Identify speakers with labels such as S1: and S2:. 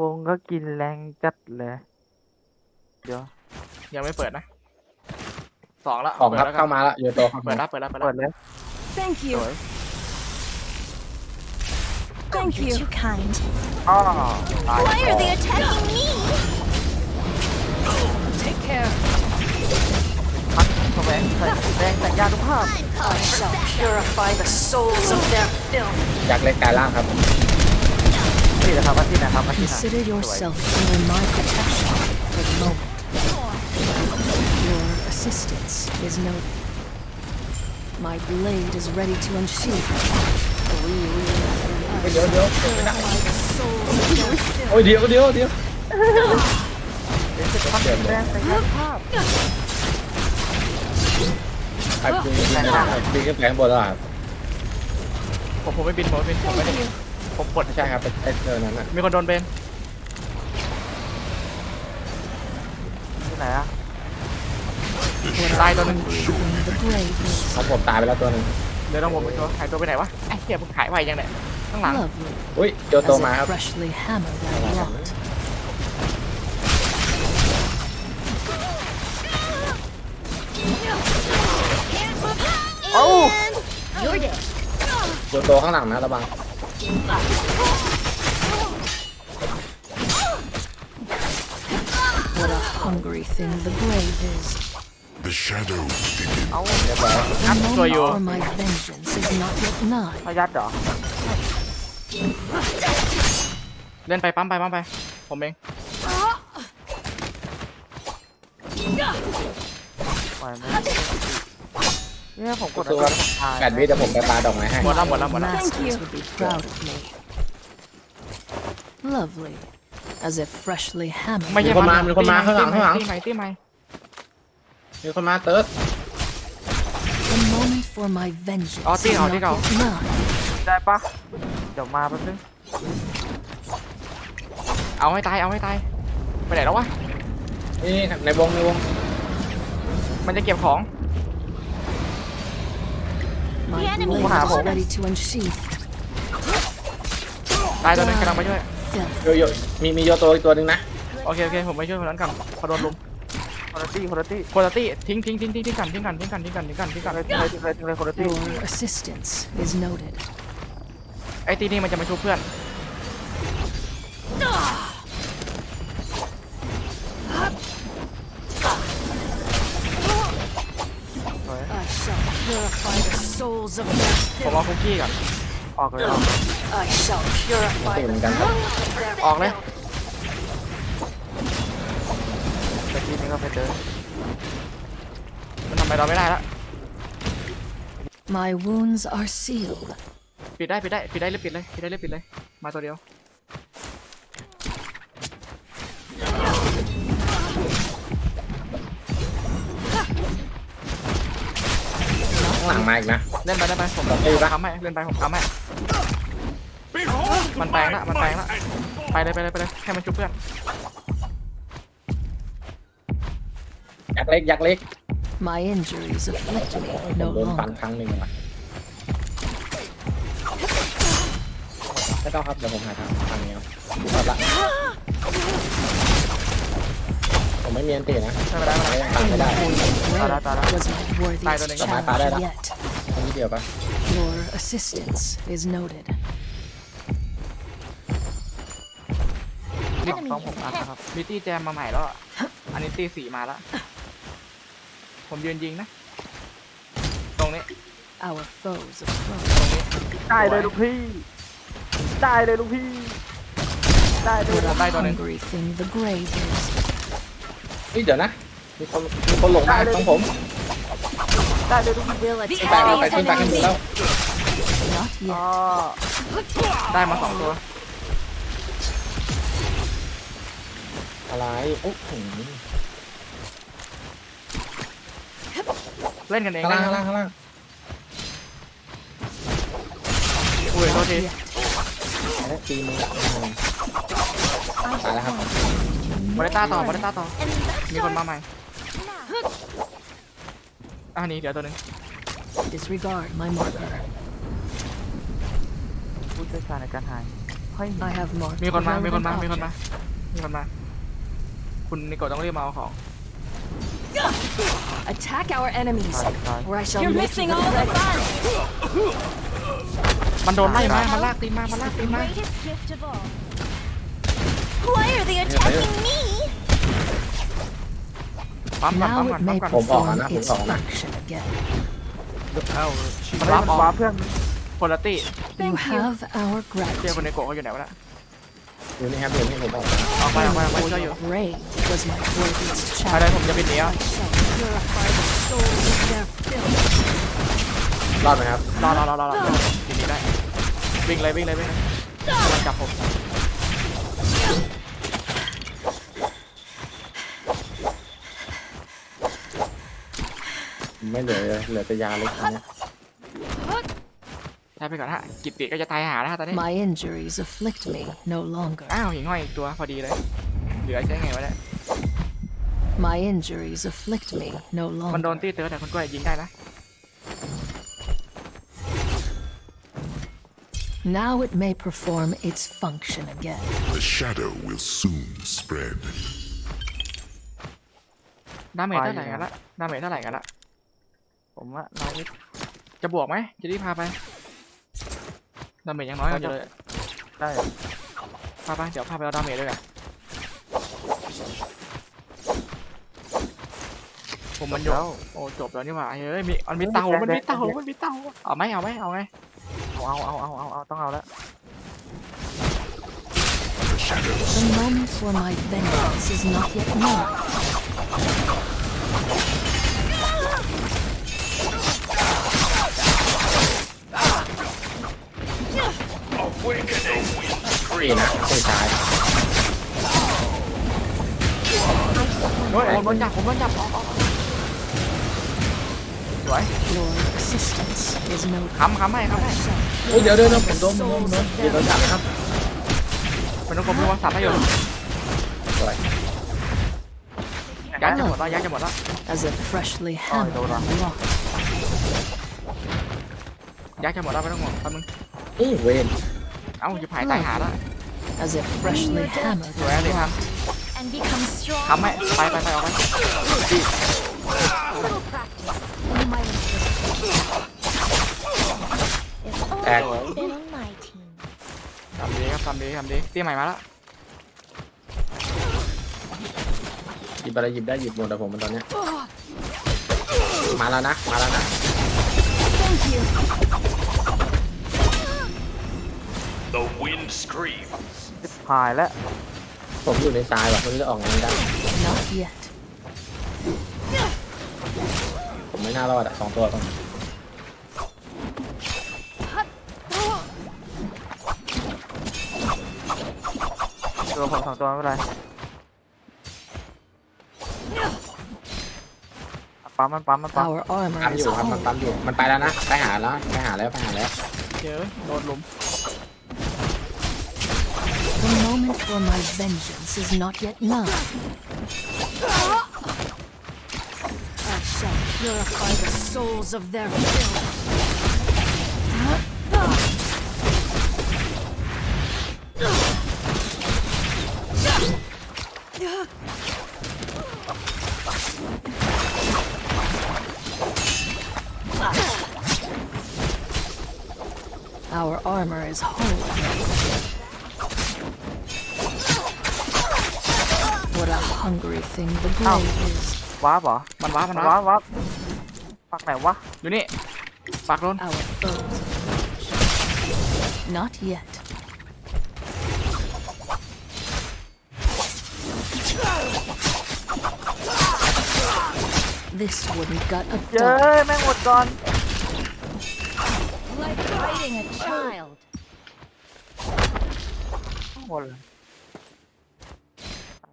S1: วงก็กินแรงจัดเลย เดี๋ยว
S2: ยังไม่เปิดนะสองละ
S3: ของครับ
S2: ปิดแล้ว
S3: เข้ามาแล้วโยโตเข้า
S2: เปิ
S3: มา
S2: ดแล้วเปิดแล้วเปิด
S1: เปิ
S2: แล้ว
S1: ดเลย
S4: Thank
S1: ส
S4: you.
S1: วย
S4: Thank
S5: You're
S4: you.
S5: too kind.
S1: อ้อตาย
S5: Why are they attacking me?
S4: Take care.
S1: พักแสวงใส่แดงแต่งยาทุกภาพ
S4: I shall purify the souls of their filth.
S3: อยากเล็กกายล่างครับ
S1: นี่นะครับอาทิตย์นะครับอาทิตย์นะ
S6: Consider yourself under my protection for the moment. Your assistance is noted. My blade is ready to unsheath.
S3: เดี๋ยวเดี๋ยวโอ้ยเดี๋ยวเดี๋ยวเดี๋ยว
S1: พักแดงแต่งยาทุกภาพ
S3: ใครปีนขึ้นไปปีนขึ้นไปข้างบนแล้วครับ
S2: ผมผมไม่บินผมไม่บินผมไม่ได้ ผมกด
S3: ไม่ใช่ครับเป็นไอ้เจอนั้นอะ
S2: มีคนโดนเบน
S1: ที่ไหนอะ
S2: ตายตัวหนึง
S6: In the grave is
S3: ของผมตายไปแล้วตัวหนึ่ง
S2: เดี๋ยวต้องผมไปตัวหายตัวไปไหนวะไอ้เหี้ยมึงหายไวยังเนี่ยข้างหลัง
S6: lovely,
S3: อุ้ยโยโต
S6: as
S3: มาครับ
S6: if freshly hammered and wrought.
S1: เอ้า
S5: You're dead.
S3: โยโตข้างหลังนะระวัง
S6: What a hungry thing the grave is.
S7: The shadows thicken.
S1: เอา
S3: เรียบร้อย
S6: The
S2: so
S6: moment
S2: you-
S6: for my vengeance is not yet nigh.
S1: พยัดเหรอ
S2: เล่นไปปั๊มไปปั๊มไป ผมเอง
S1: ปล่อยมัน เนี่ยผมกด
S3: สู้ครับแปดวิเดี๋ยวผมไปปาดอกไม้ให้
S2: หมดแล้วหมดแล้วหมดแล้ว
S6: Masters would be proud of me. Lovely, as if freshly hammered.
S2: ไม่ใช่
S3: มีคนมามีคนมาข้างหลังข้างหลัง
S2: ตีใหม่ตีใหม่
S3: มีคนมาเติร์ด
S6: The moment for my vengeance
S2: Oh,
S6: is
S2: tiếng ảo,
S6: not
S2: tiếng ảo.
S6: yet nigh.
S1: ได้ปะเดี๋ยวมาแป๊บนึง
S2: เอาให้ตายเอาให้ตายไปไหนแล้ววะ
S3: นี่ในวงในวง
S2: มันจะเก็บของ
S6: My
S5: The enemy
S6: blade
S1: is
S6: is
S1: on
S6: ready to unsheath.
S2: ตายตัวหนึงกำลังไปช่วย
S6: Filth.
S3: โยโยมีมีโยโตอีกตัวหนึ่งนะ
S2: โอเคโอเคผมไปช่วยคนนั้นกันพอโดนลุม
S1: คนละตี้คนละตี้
S2: โคตตี้ทิ้งทิ้งทิ้งทิ้งทิ้งกันทิ้งกันทิ้งกันทิ้งกันทิ้งกันทิ้งกัน
S1: เลยทิ้งเลยทิ้งเลยทิ้งเลยคนละตี้
S6: Your assistance is noted.
S2: ไอ้ตีนี่มันจะมาชุบเพื่อน
S4: I shall purify the souls of their
S2: ผม
S4: filth.
S2: เอาคุกกี้ก่อน
S1: ออกเลยออก
S4: I shall purify
S3: ตีเหมื
S4: the
S3: อนกันครับ
S4: souls of their
S2: ออกเลย
S4: filth.
S1: ตะกี้นี่ก็ไปเดิน
S2: มันทำอะไรเราไม่ได้แล้ว
S6: My wounds are sealed.
S2: ปิดได้ปิดได้ปิดได้รีบปิดเลยปิดได้รีบปิดเลย มาตัวเดียว
S3: มาอีกนะ
S2: เล่นไปเล่นไปผม
S3: ต่อไปอยู่ปะ
S2: ทำให้เล่นไปผมทำให้มันแปลงละมันแปลงละไปเลยไปเลยไปเลยให้มันชุบเพื่อน
S3: ยักษ์เล็กยักษ์เล็ก
S6: My injuries afflict me
S3: ผม
S6: no
S3: โดนฟัน
S6: longer.
S3: ครั้งหนึ่งว่ะไม่ต้องครับเดี๋ยวผมหาทางทางนี้เอาหมดละผม ไม่มีอันตีนะ
S2: ไม่เป็นไรไม่เป็นไร
S3: ยังตามไม่ได้
S6: Grave
S1: ta-da.
S6: was my worthiest
S2: Tayo, tayo.
S6: challenge
S3: Tayo.
S6: yet.
S3: อันนี้เดียวปะ
S6: Your assistance is noted.
S2: มี
S5: Enemy
S2: สองผมอัดนะครับมีตี้แจมมาใหม่แล้วอะอันนี้ตี้สี่มาแล้ว ผมยืนยิงนะ ตรงนี้
S6: Our foes approach.
S2: ตรงนี้
S1: ได้เลยลูกพี่ ได้เลยลูกพี่ ได้เลย
S6: What a
S2: Tayo, tayo.
S6: hungry thing the grave is.
S3: เฮ้ยเดี๋ยวนะ มีคนมีคนหลงมาของผม
S1: ได้เลยลูกพี่
S4: Will
S5: The
S3: ขึ้นไปเอา
S4: attack
S3: ไปขึ้นไปขึ้นไปแล้ว
S6: Not
S1: อ๋อ
S6: yet.
S2: ได้มาสองตัว
S3: อะไรโอ้โห
S2: เล่นกันเอง
S3: ข้าง
S2: ได้
S3: ล่าง
S2: นะ
S3: ข้างล่างข้างล่าง
S2: อุ้ยโทษที
S6: Yet.
S3: แล้วตีมือตายแล้วครับ
S2: บริต้าต่อบริต้าต่อ
S5: And that's
S2: มีคน
S5: yours
S2: มาใหม่อันนี้เดี๋ยวตัวหนึง
S6: Disregard my marker.
S1: ผู้เชี่ยวชาญในการหายเฮ้ย
S6: I have marked
S2: มีคนมา
S6: the
S2: มีคนมา
S6: relevant
S2: มีคนมา
S6: object.
S2: มีคนมา คุณนิโกะต้องรีบมาเอาของ
S6: Attack our enemies,
S1: ตายตาย
S6: or I shall
S4: You're
S6: make
S4: missing
S6: you
S4: all the
S6: regret it.
S4: fun.
S2: มันโดนไล่มา มันลากตีนมา มันลากตีนมา
S5: Greatest gift of all. Why are they attacking me?
S2: ปั๊มก่อนปั๊ม
S6: Now
S2: ก่อน
S6: it
S2: ปั๊ม
S6: may
S2: ก่อน
S3: ผมออก
S6: perform
S3: นะผม
S6: its
S3: ออกนะ
S6: function again.
S2: เอ้า
S1: มั
S2: มันน
S1: ไล่
S2: รับ
S1: มัน
S2: ออก
S1: ว้าเพื่อน
S2: โพลตี้
S6: You have our
S2: เจอคน
S6: gratitude.
S2: นิโกะเขาอยู่ไหนวะน่ะ
S3: อยู่นี่ครับอยู่นี่ผมออกนะ
S2: ออกไปออกไปออกไปช่วยอยู่
S6: Your brain was my worthiest
S2: ไปเลย
S6: child.
S2: ผมจะปิดหนีอะ
S6: I shall purify the souls of their filth.
S3: รอดไหมครับ
S2: รอรอรอรอรอปิดหนีได้ วิ่งเลยวิ่งเลยวิ่งเลยมันจับผม
S3: ไม่เหลือเลยเหลือแต่ยาเล็กตอนเนี้ย
S2: ใช้ไปก่อนฮะกิตติก็จะตายหาแล้วฮะตอนนี้
S6: My injuries afflict me no longer.
S2: อ้าวหิ่งห้อยอีกตัวพอดีเลย เหลือใช้ไงวะเนี่ย
S6: My injuries afflict me no
S2: มันโดน
S6: longer.
S2: ตีเตอร์แต่คนกล้วยยิงได้นะ
S6: Now it may perform its function again.
S7: The shadow will soon spread.
S2: ดาเมจเท่าไหร่กันละดาเมจเท่าไหร่กันละ
S1: ผมว่าน้อยนิด
S2: จะบวกไหมจะรีบพาไปดาเมจยังน้อยกว่าอยู่เลย
S1: ได้
S2: พาไปเดี๋ยวพาไปเอาดาเมจด้วยกันผมมันย
S1: แล้
S2: ก
S1: ว
S2: โอ้จบแล้วนี่หว่าเฮ้ยมีมันมีเตามันมีเตามันมีเตาเอาไหมเอาไหมเอาไง
S1: เอาเอาเอาเอาเอาต้องเอาแล้ว
S3: รีนะไม่ตาย
S2: โอ้ยผมโดนจับผมโดนจับออกออกสวย
S6: Your existence is no
S2: ค้ำค้ำให้ค้ำให้
S3: โอ้ยเดี๋ยวเดี๋ยวเดี๋ยวผมโดนผมโดนผมโดนเดี๋ยวโดนจับนะครับ
S2: เป็นต้องกลมรู้ว่าสับให้อยู่
S3: สวย
S2: ยักษ์จะหมดแล้วยักษ์จะหมดแล้ว
S6: as if freshly hammered and locked.
S2: ยักษ์จะหมดแล้วไม่ต้องห่วงแป๊บนึง
S3: อื้อเวน
S2: เอ้าจะผายตายหาแล้ว
S6: As if freshly hammered
S2: สวยเลย
S6: and
S2: ท
S6: locked.
S5: And become strong. ำ
S2: ทำให้ไปไปไปออกไป
S5: Little practice. and You might improve. It's always been on my team.
S2: ทำดีครับทำดีทำดีเตี้ยใหม่มาแล้ว
S3: หยิบอะไรหยิบได้หยิบหมดแต่ผมมันตอนเนี้ยมาแล้วนะ มาแล้วนะ
S5: Thank you.
S8: The wind screams.
S1: หายแล้ว
S3: ผมอยู่ในทรายว่ะไม่รู้จะออกไงไม่ได้
S6: Not yet.
S3: ผมไม่น่ารอดอะสองตัวตรง
S1: ตัวผมสองตัวไม่เป็นไรปั๊มมันปั๊มมันปั๊ม
S6: Our armor
S3: ปั๊มอ
S6: is
S3: ยู่ครับมัน
S6: whole.
S3: ปั๊มอยู่มันไปแล้วนะไปหาแล้วไปหาแล้วไปหาแล้ว
S2: เจอโดนลุม
S6: Moment for my vengeance is not yet nigh. I shall purify the souls of their filth. Our armor is whole. hungry thing the blade is.
S1: ว้าบเหรอ
S2: มันว้ามัน
S1: ว้า
S2: ว้า
S1: ว้าปักไหนวะ
S2: อยู่นี่ปากโดน
S6: Our foes. Not yet. This wouldn't gut a
S1: เย้
S6: dog.
S1: ยแม่งหมดก่อน
S5: Like fighting a child.
S1: หมดเลย